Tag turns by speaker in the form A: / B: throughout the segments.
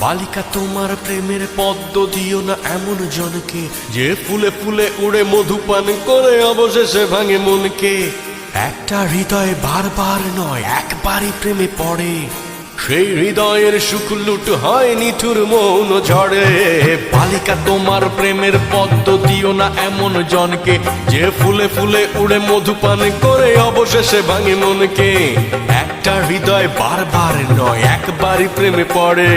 A: বালিকা, তোমার প্রেমের পদ্ম দিও না এমন জনকে যে ফুলে ফুলে উড়ে মধুপান করে অবশেষে ভাঙে মনকে। একটা হৃদয় বারবার নয়, একবারই প্রেমে পড়ে। সেই হৃদয়ের সুখ লুট হয় নিঠুর মৌন ঝড়ে। বালিকা, তোমার প্রেমের পদ্ম দিও না এমন জনকে যে ফুলে ফুলে উড়ে মধুপান করে অবশেষে ভাঙে মনকে। একটা হৃদয় বারবার নয়, একবারই প্রেমে পড়ে।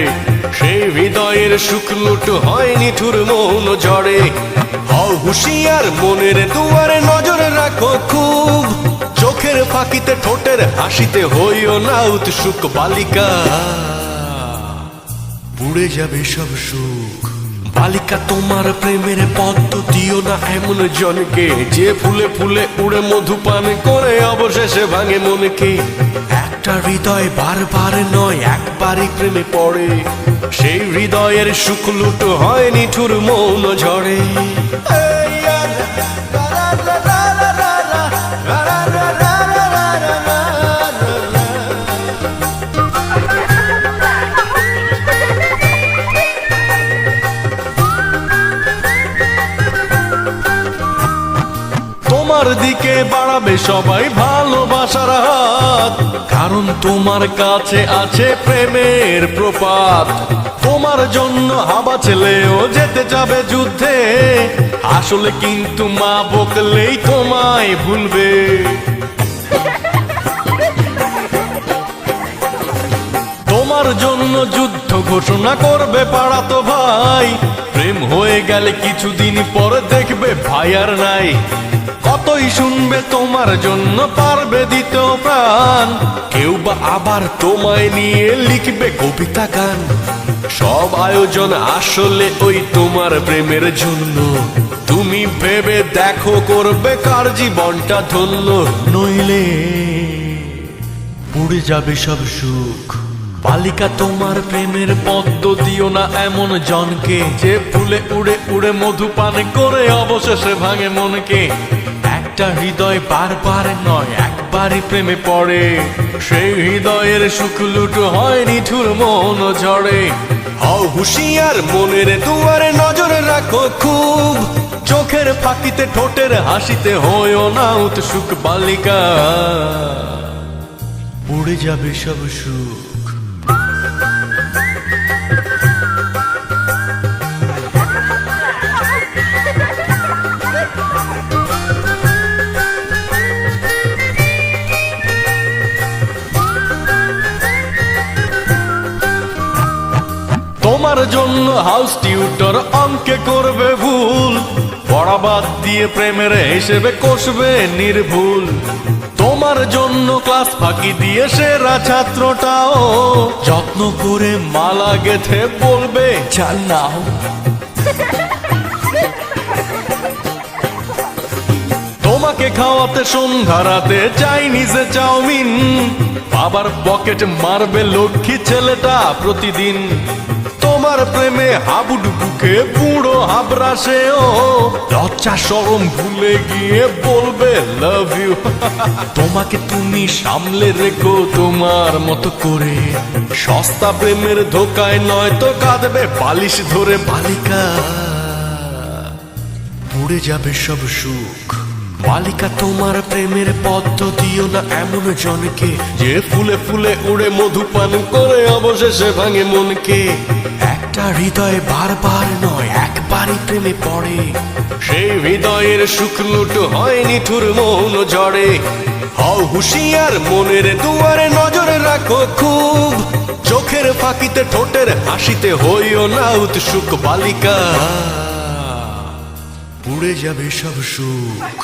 A: সেই হৃদয়ের সুখ লুট হয় নিঠুর মৌন ঝড়ে হও হুশিয়ার মনের দুয়ারে নজর রাখো খুব। চোখের ফাঁকিতে, ঠোঁটের হাসিতে হইও না উৎসুক বালিকা। পুড়ে যাবে সব সুখ। বালিকা, তোমার প্রেমের পদ্ম দিও না এমন জনকে। যে ফুলে ফুলে উড়ে মধু পান করে, অবশেষে ভাঙে মনকে। একটা হৃদয় বারবার নয়, একবারই প্রেমে পড়ে। সেই হৃদয়ের সুখ লুট হয় নিঠুর মৌন ঝড়ে তোমার দিকে বাড়াবে সবাই ভালোবাসার হাত। কারণ তোমার কাছে আছে প্রেমের প্রপাত। তোমার জন্য হাবা ছেলেও যেতে যাবে যুদ্ধে। আসলে কিন্তু মা বকলেই তোমায় ভুলবে। তোমার জন্য যুদ্ধ ঘোষণা করবে পাড়াতো ভাই। প্রেম হয়ে গেলে কিছুদিন পরে দেখবে ভাই আর নাই। কতই শুনবে তোমার জন্য, পারবে দিতেও প্রাণ। কেউ বা আবার তোমায় নিয়ে লিখবে কবিতা গান। সব আয়োজন আসলে ওই তোমার প্রেমের জন্য। তুমি ভেবে দেখো, করবে কার জীবনটা ধন্য। নইলে পুড়ে যাবে সব সুখ। বালিকা, তোমার প্রেমের পদ্ম দিও না এমন জনকে। যে ফুলে উড়ে উড়ে মধুপান করে অবশেষে ভাঙে মনকে। একটা হৃদয় বারবার নয়, একবারই প্রেমে পড়ে। সেই হৃদয়ের সুখ লুট হয়, নিঠুর মন ঝড়ে হও হুশিয়ার মনের দুয়ারে নজর রাখো খুব। চোখের ফাঁকিতে, ঠোঁটের হাসিতে হয়েও না উৎসুক বালিকা। উড়ে যাবে সব সুখ। তোমার জন্য হাউস টিউটর অঙ্কে করবে ভুল। পড়া বাদ দিয়ে প্রেমের হিসেবে কষবে নির্ভুল। তোমার জন্য ক্লাস ফাঁকি দিয়ে সেরা ছাত্রটাও যত্ন করে মালা গেথে বলবে, চাল নাও। তোমাকে খাওয়াতে সন্ধ্যা রাতে চাইনিজে চাউমিন। বাবার পকেট মারবে লক্ষ্মী ছেলেটা প্রতিদিন। তোমার প্রেমে হাবুডুবুকে বুড়ো হাবরাসেও লজ্জা সরম ভুলে গিয়ে বলবে লাভ ইউ তোমাকে তুমি সামলে রেখো তোমার মতো করে। সস্তা প্রেমের ধোকায় নয় তো কাঁদবে, বালিশ ধরে বালিকা। পুড়ে যাবে সব সুখ। বালিকা, তোমার প্রেমের পদ্ম দিও না এমন জনকে যে ফুলে ফুলে উড়ে মধুপান করে অবশেষে ভাঙে মনকে। একটা হৃদয় বারবার নয়, একবারই প্রেমে পড়ে। সেই হৃদয়ের লুট হয় নিঠুর মৌন ঝড়ে। হও হুশিয়ার মনের দুয়ারে নজর রাখো খুব। চোখের ফাঁকিতে, ঠোঁটের হাসিতে হইও না উৎসুক বালিকা। পুড়ে যাবে সব সুখ।